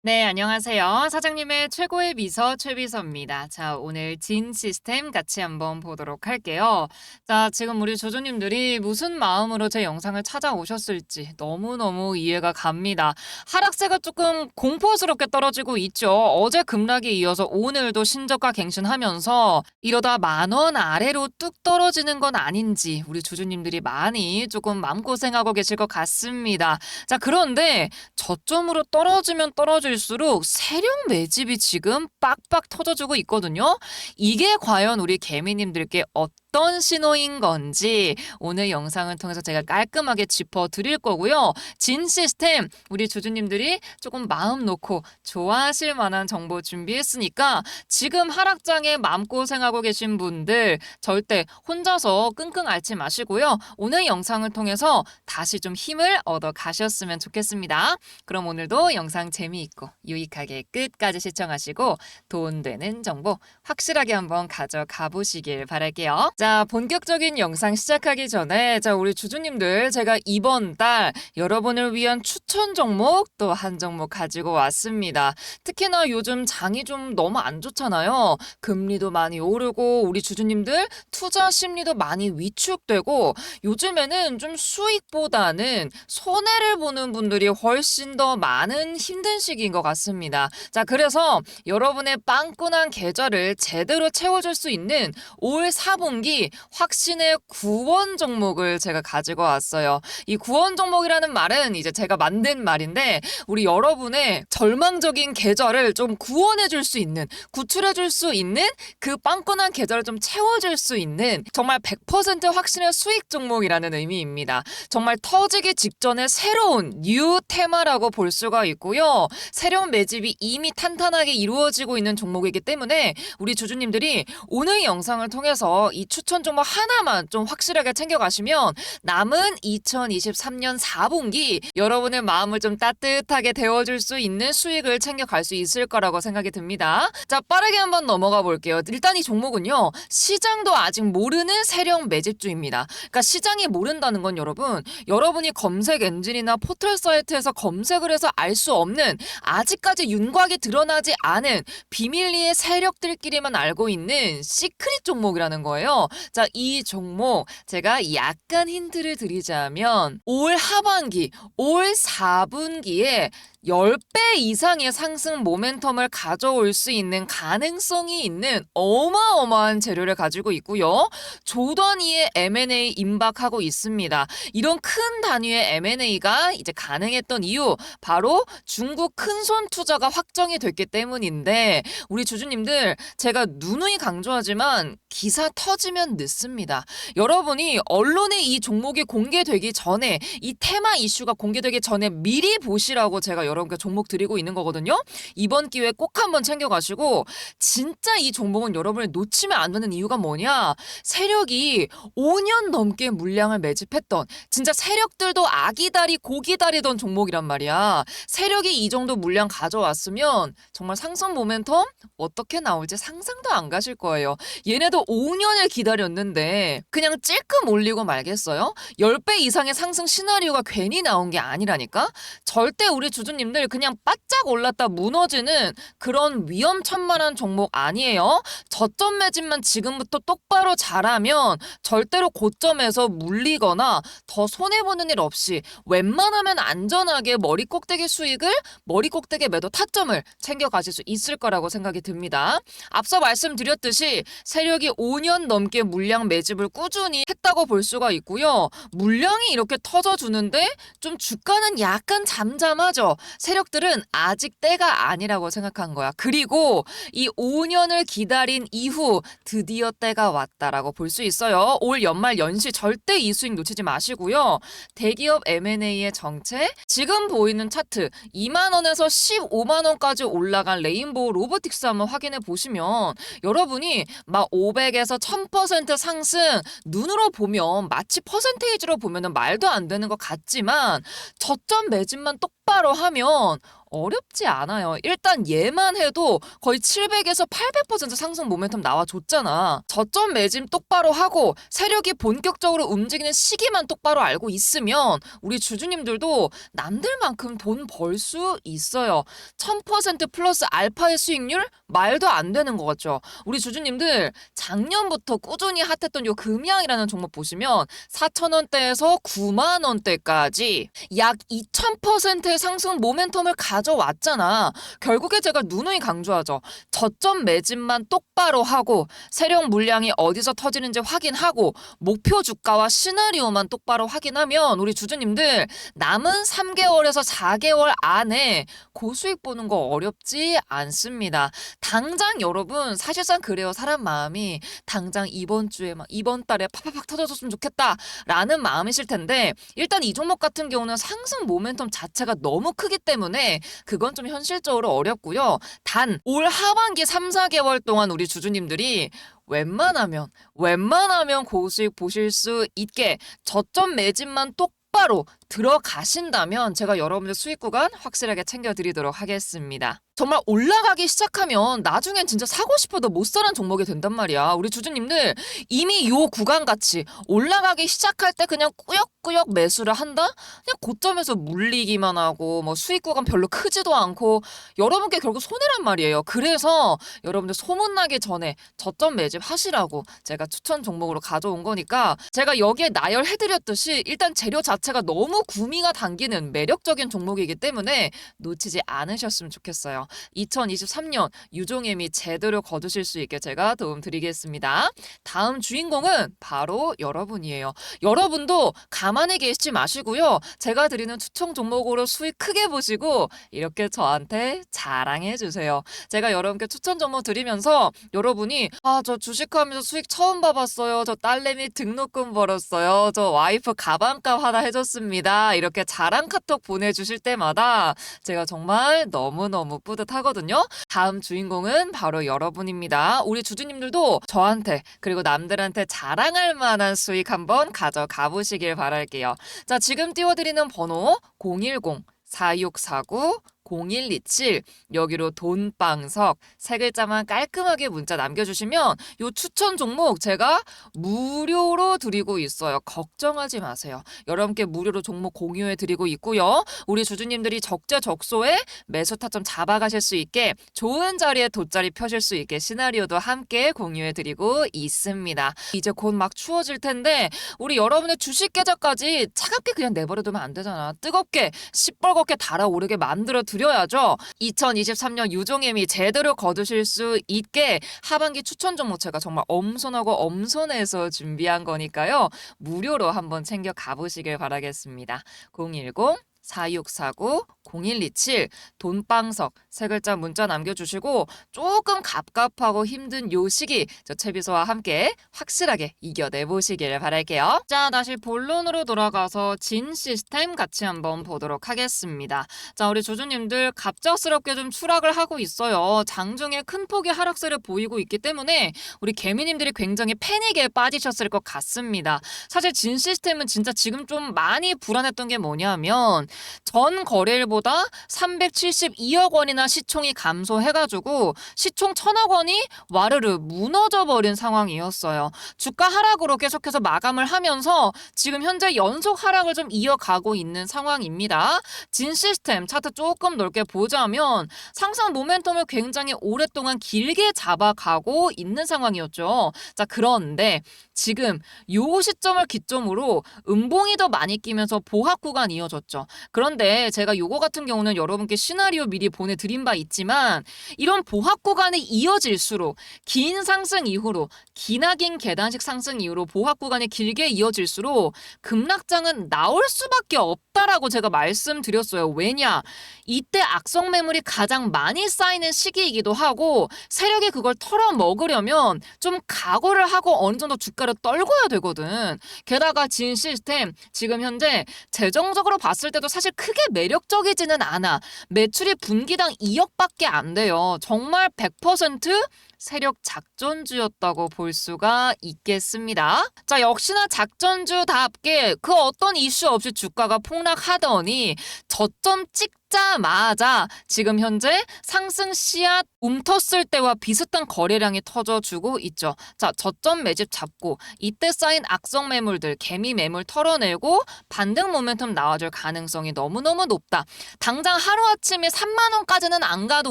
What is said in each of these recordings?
네, 안녕하세요. 사장님의 최고의 비서 최비서입니다. 자, 오늘 진 시스템 같이 한번 보도록 할게요. 자, 지금 우리 조조님들이 무슨 마음으로 제 영상을 찾아오셨을지 너무너무 이해가 갑니다. 하락세가 조금 공포스럽게 떨어지고 있죠. 어제 급락에 이어서 오늘도 신저가 갱신하면서 이러다 만 원 아래로 뚝 떨어지는 건 아닌지 우리 조조님들이 많이 조금 마음고생하고 계실 것 같습니다. 자, 그런데 저점으로 떨어지면 떨어 질수록 세력 매집이 지금 빡빡 터져주고 있거든요. 이게 과연 우리 개미님들께 어떤 신호인 건지 오늘 영상을 통해서 제가 깔끔하게 짚어 드릴 거고요. 진 시스템 우리 주주님들이 조금 마음 놓고 좋아하실 만한 정보 준비했으니까 지금 하락장에 마음고생하고 계신 분들 절대 혼자서 끙끙 앓지 마시고요. 오늘 영상을 통해서 다시 좀 힘을 얻어 가셨으면 좋겠습니다. 그럼 오늘도 영상 재미있고 유익하게 끝까지 시청하시고 돈 되는 정보 확실하게 한번 가져가 보시길 바랄게요. 자, 본격적인 영상 시작하기 전에 자, 우리 주주님들 제가 이번 달 여러분을 위한 추천 종목 또 한 종목 가지고 왔습니다. 특히나 요즘 장이 좀 너무 안 좋잖아요. 금리도 많이 오르고 우리 주주님들 투자 심리도 많이 위축되고 요즘에는 좀 수익보다는 손해를 보는 분들이 훨씬 더 많은 힘든 시기인 것 같습니다. 자, 그래서 여러분의 빵꾸난 계좌를 제대로 채워줄 수 있는 올 4분기 확신의 구원 종목을 제가 가지고 왔어요. 이 구원 종목이라는 말은 이제 제가 만든 말인데 우리 여러분의 절망적인 계좌를 좀 구원해 줄 수 있는 구출해 줄 수 있는 그 빵꾸난 계좌를 좀 채워 줄 수 있는 정말 100% 확신의 수익 종목이라는 의미입니다. 정말 터지기 직전에 새로운 뉴 테마라고 볼 수가 있고요. 세력 매집이 이미 탄탄하게 이루어지고 있는 종목이기 때문에 우리 주주님들이 오늘 영상을 통해서 이 추천 종목 하나만 좀 확실하게 챙겨가시면 남은 2023년 4분기 여러분의 마음을 좀 따뜻하게 데워줄 수 있는 수익을 챙겨갈 수 있을 거라고 생각이 듭니다. 자, 빠르게 한번 넘어가 볼게요. 일단 이 종목은요, 시장도 아직 모르는 세력 매집주입니다. 그러니까 시장이 모른다는 건 여러분, 여러분이 검색 엔진이나 포털 사이트에서 검색을 해서 알 수 없는 아직까지 윤곽이 드러나지 않은 비밀리에 세력들끼리만 알고 있는 시크릿 종목이라는 거예요. 자, 이 종목 제가 약간 힌트를 드리자면 올 하반기, 올 4분기에 10배 이상의 상승 모멘텀을 가져올 수 있는 가능성이 있는 어마어마한 재료를 가지고 있고요. 조 단위의 M&A 임박하고 있습니다. 이런 큰 단위의 M&A가 이제 가능했던 이유 바로 중국 큰손 투자가 확정이 됐기 때문인데 우리 주주님들 제가 누누이 강조하지만 기사 터지면 늦습니다. 여러분이 언론에 이 종목이 공개되기 전에 이 테마 이슈가 공개되기 전에 미리 보시라고 제가 여러분 께 종목 드리고 있는 거거든요. 이번 기회에 꼭 한번 챙겨가시고 진짜 이 종목은 여러분을 놓치면 안 되는 이유가 뭐냐? 세력이 5년 넘게 물량을 매집했던 진짜 세력들도 아기다리 고기다리던 종목이란 말이야. 세력이 이 정도 물량 가져왔으면 정말 상승 모멘텀 어떻게 나올지 상상도 안 가실 거예요. 얘네도 5년을 기다렸는데 그냥 찔끔 올리고 말겠어요? 10배 이상의 상승 시나리오가 괜히 나온 게 아니라니까? 절대 우리 주주 님들 그냥 바짝 올랐다 무너지는 그런 위험천만한 종목 아니에요. 저점 매집만 지금부터 똑바로 잘하면 절대로 고점에서 물리거나 더 손해보는 일 없이 웬만하면 안전하게 머리 꼭대기 수익을 머리 꼭대기 매도 타점을 챙겨가실 수 있을 거라고 생각이 듭니다. 앞서 말씀드렸듯이 세력이 5년 넘게 물량 매집을 꾸준히 했다고 볼 수가 있고요. 물량이 이렇게 터져주는데 좀 주가는 약간 잠잠하죠. 세력들은 아직 때가 아니라고 생각한 거야. 그리고 이 5년을 기다린 이후 드디어 때가 왔다라고 볼 수 있어요. 올 연말 연시 절대 이 수익 놓치지 마시고요. 대기업 M&A의 정책, 지금 보이는 차트 2만 원에서 15만 원까지 올라간 레인보우 로보틱스 한번 확인해 보시면 여러분이 막 500에서 1000% 상승 눈으로 보면 마치 퍼센테이지로 보면은 말도 안 되는 것 같지만 저점 매집만 똑 바로 하면 어렵지 않아요. 일단 얘만 해도 거의 700에서 800% 상승 모멘텀 나와줬잖아. 저점 매짐 똑바로 하고 세력이 본격적으로 움직이는 시기만 똑바로 알고 있으면 우리 주주님들도 남들만큼 돈 벌 수 있어요. 1000% 플러스 알파의 수익률 말도 안 되는 것 같죠. 우리 주주님들 작년부터 꾸준히 핫했던 요 금양이라는 종목 보시면 4,000원대에서 9만 원대까지 약 2,000%의 상승 모멘텀을 가져왔잖아. 결국에 제가 누누이 강조하죠. 저점 매집만 똑바로 하고 세력 물량이 어디서 터지는지 확인하고 목표 주가와 시나리오만 똑바로 확인하면 우리 주주님들 남은 3개월에서 4개월 안에 고수익 보는 거 어렵지 않습니다. 당장 여러분 사실상 그래요. 사람 마음이 당장 이번 주에 막 이번 달에 팍팍팍 터져줬으면 좋겠다라는 마음이실 텐데 일단 이 종목 같은 경우는 상승 모멘텀 자체가 너무 크기 때문에 그건 좀 현실적으로 어렵고요. 단 올 하반기 3, 4개월 동안 우리 주주님들이 웬만하면 웬만하면 고수익 보실 수 있게 저점 매집만 똑 바로 들어가신다면 제가 여러분들 수익 구간 확실하게 챙겨드리도록 하겠습니다. 정말 올라가기 시작하면 나중엔 진짜 사고 싶어도 못 사는 종목이 된단 말이야. 우리 주주님들 이미 요 구간 같이 올라가기 시작할 때 그냥 꾸역꾸역 매수를 한다? 그냥 고점에서 물리기만 하고 뭐 수익 구간 별로 크지도 않고 여러분께 결국 손해란 말이에요. 그래서 여러분들 소문나기 전에 저점 매집 하시라고 제가 추천 종목으로 가져온 거니까 제가 여기에 나열해드렸듯이 일단 재료 자체가 너무 구미가 당기는 매력적인 종목이기 때문에 놓치지 않으셨으면 좋겠어요. 2023년 유종엠이 제대로 거두실 수 있게 제가 도움 드리겠습니다. 다음 주인공은 바로 여러분이에요. 여러분도 가만히 계시지 마시고요. 제가 드리는 추천 종목으로 수익 크게 보시고 이렇게 저한테 자랑해 주세요. 제가 여러분께 추천 종목 드리면서 여러분이 아 저 주식하면서 수익 처음 봐봤어요. 저 딸내미 등록금 벌었어요. 저 와이프 가방값 하나 해줬습니다. 이렇게 자랑 카톡 보내주실 때마다 제가 정말 너무너무 뿌듯 하거든요. 다음 주인공은 바로 여러분입니다. 우리 주주님들도 저한테 그리고 남들한테 자랑할 만한 수익 한번 가져가 보시길 바랄게요. 자, 지금 띄워드리는 번호 010 4649 0127 여기로 돈방석 세 글자만 깔끔하게 문자 남겨주시면 요 추천 종목 제가 무료로 드리고 있어요. 걱정하지 마세요. 여러분께 무료로 종목 공유해 드리고 있고요. 우리 주주님들이 적재적소에 매수 타점 잡아가실 수 있게 좋은 자리에 돗자리 펴실 수 있게 시나리오도 함께 공유해 드리고 있습니다. 이제 곧 막 추워질 텐데 우리 여러분의 주식 계좌까지 차갑게 그냥 내버려 두면 안 되잖아. 뜨겁게 시뻘겋게 달아오르게 만들어 드 려야죠. 2023년 유종임이 제대로 거두실 수 있게 하반기 추천 종목 제가 정말 엄선하고 엄선해서 준비한 거니까요. 무료로 한번 챙겨 가보시길 바라겠습니다. 010 4649 0127 돈방석 세 글자 문자 남겨주시고 조금 갑갑하고 힘든 요 시기 저 채비소와 함께 확실하게 이겨내 보시길 바랄게요. 자 다시 본론으로 돌아가서 진 시스템 같이 한번 보도록 하겠습니다. 자 우리 주주님들 갑작스럽게 좀 추락을 하고 있어요. 장중에 큰 폭의 하락세를 보이고 있기 때문에 우리 개미님들이 굉장히 패닉에 빠지셨을 것 같습니다. 사실 진 시스템은 진짜 지금 좀 많이 불안했던 게 뭐냐면 전 거래일보다 372억 원이나 시총이 감소해가지고 시총 1000억 원이 와르르 무너져 버린 상황이었어요. 주가 하락으로 계속해서 마감을 하면서 지금 현재 연속 하락을 좀 이어가고 있는 상황입니다. 진 시스템 차트 조금 넓게 보자면 상승 모멘텀을 굉장히 오랫동안 길게 잡아가고 있는 상황이었죠. 자, 그런데 지금 요 시점을 기점으로 음봉이 더 많이 끼면서 보합 구간이 이어졌죠. 그런데 제가 요거 같은 경우는 여러분께 시나리오 미리 보내드린 바 있지만 이런 보합 구간이 이어질수록 긴 상승 이후로 기나긴 계단식 상승 이후로 보합 구간이 길게 이어질수록 급락장은 나올 수밖에 없다라고 제가 말씀드렸어요. 왜냐? 이때 악성 매물이 가장 많이 쌓이는 시기이기도 하고 세력이 그걸 털어 먹으려면 좀 각오를 하고 어느 정도 주가를 떨궈야 되거든. 게다가 진 시스템 지금 현재 재정적으로 봤을 때도 사실 크게 매력적이지는 않아. 매출이 분기당 2억밖에 안 돼요. 정말 100% 세력 작전주였다고 볼 수가 있겠습니다. 자, 역시나 작전주답게 그 어떤 이슈 없이 주가가 폭락하더니 저점 찍 찍자마자 지금 현재 상승 씨앗 움텄을 때와 비슷한 거래량이 터져주고 있죠. 자, 저점 매집 잡고 이때 쌓인 악성 매물들, 개미 매물 털어내고 반등 모멘텀 나와줄 가능성이 너무너무 높다. 당장 하루아침에 3만 원까지는 안 가도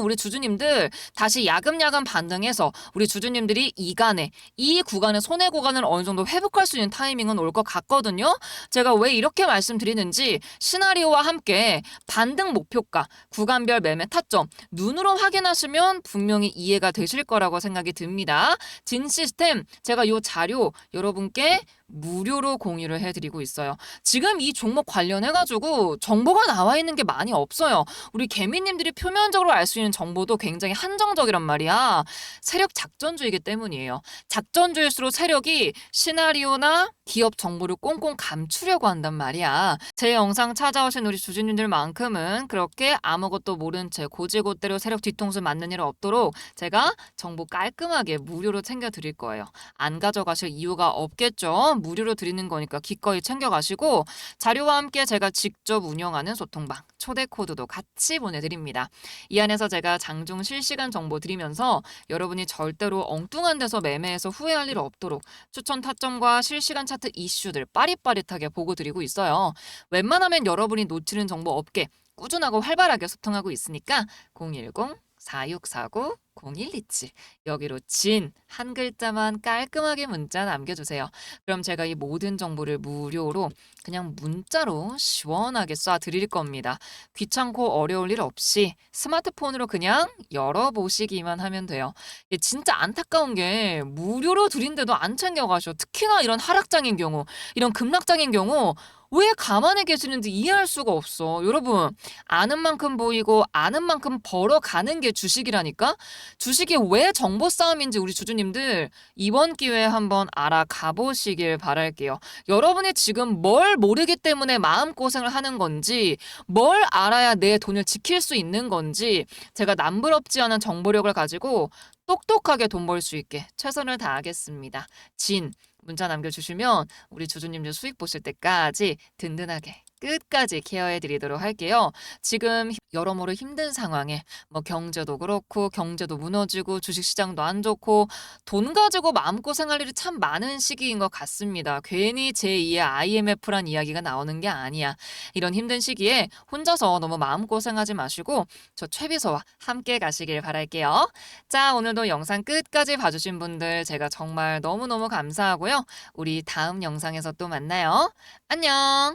우리 주주님들 다시 야금야금 반등해서 우리 주주님들이 이 간에 이 구간의 손해 구간을 어느 정도 회복할 수 있는 타이밍은 올 것 같거든요. 제가 왜 이렇게 말씀드리는지 시나리오와 함께 반등 목표가, 구간별 매매 타점 눈으로 확인하시면 분명히 이해가 되실 거라고 생각이 듭니다. 진 시스템 제가 이 자료 여러분께 무료로 공유를 해드리고 있어요. 지금 이 종목 관련해가지고 정보가 나와 있는 게 많이 없어요. 우리 개미님들이 표면적으로 알 수 있는 정보도 굉장히 한정적이란 말이야. 세력 작전주의이기 때문이에요. 작전주의일수록 세력이 시나리오나 기업 정보를 꽁꽁 감추려고 한단 말이야. 제 영상 찾아오신 우리 주주님들만큼은 그렇게 아무것도 모른 채 고지고대로 세력 뒤통수 맞는 일 없도록 제가 정보 깔끔하게 무료로 챙겨드릴 거예요. 안 가져가실 이유가 없겠죠. 무료로 드리는 거니까 기꺼이 챙겨가시고 자료와 함께 제가 직접 운영하는 소통방 초대 코드도 같이 보내드립니다. 이 안에서 제가 장중 실시간 정보 드리면서 여러분이 절대로 엉뚱한 데서 매매해서 후회할 일 없도록 추천 타점과 실시간 차트 이슈들 빠릿빠릿하게 보고 드리고 있어요. 웬만하면 여러분이 놓치는 정보 없게 꾸준하고 활발하게 소통하고 있으니까 010 4649 0127 여기로 진 한 글자만 깔끔하게 문자 남겨주세요. 그럼 제가 이 모든 정보를 무료로 그냥 문자로 시원하게 쏴 드릴 겁니다. 귀찮고 어려울 일 없이 스마트폰으로 그냥 열어보시기만 하면 돼요. 진짜 안타까운 게 무료로 드린데도 안 챙겨가셔. 특히나 이런 하락장인 경우, 이런 급락장인 경우 왜 가만히 계시는지 이해할 수가 없어. 여러분, 아는 만큼 보이고 아는 만큼 벌어가는 게 주식이라니까? 주식이 왜 정보 싸움인지 우리 주주님들 이번 기회에 한번 알아가 보시길 바랄게요. 여러분이 지금 뭘 모르기 때문에 마음고생을 하는 건지, 뭘 알아야 내 돈을 지킬 수 있는 건지, 제가 남부럽지 않은 정보력을 가지고 똑똑하게 돈 벌 수 있게 최선을 다하겠습니다. 진, 문자 남겨주시면 우리 주주님들 수익 보실 때까지 든든하게 끝까지 케어해 드리도록 할게요. 지금 여러모로 힘든 상황에 뭐 경제도 그렇고 경제도 무너지고 주식시장도 안 좋고 돈 가지고 마음고생할 일이 참 많은 시기인 것 같습니다. 괜히 제2의 IMF란 이야기가 나오는 게 아니야. 이런 힘든 시기에 혼자서 너무 마음고생하지 마시고 저 최비서와 함께 가시길 바랄게요. 자, 오늘도 영상 끝까지 봐주신 분들 제가 정말 너무너무 감사하고요. 우리 다음 영상에서 또 만나요. 안녕!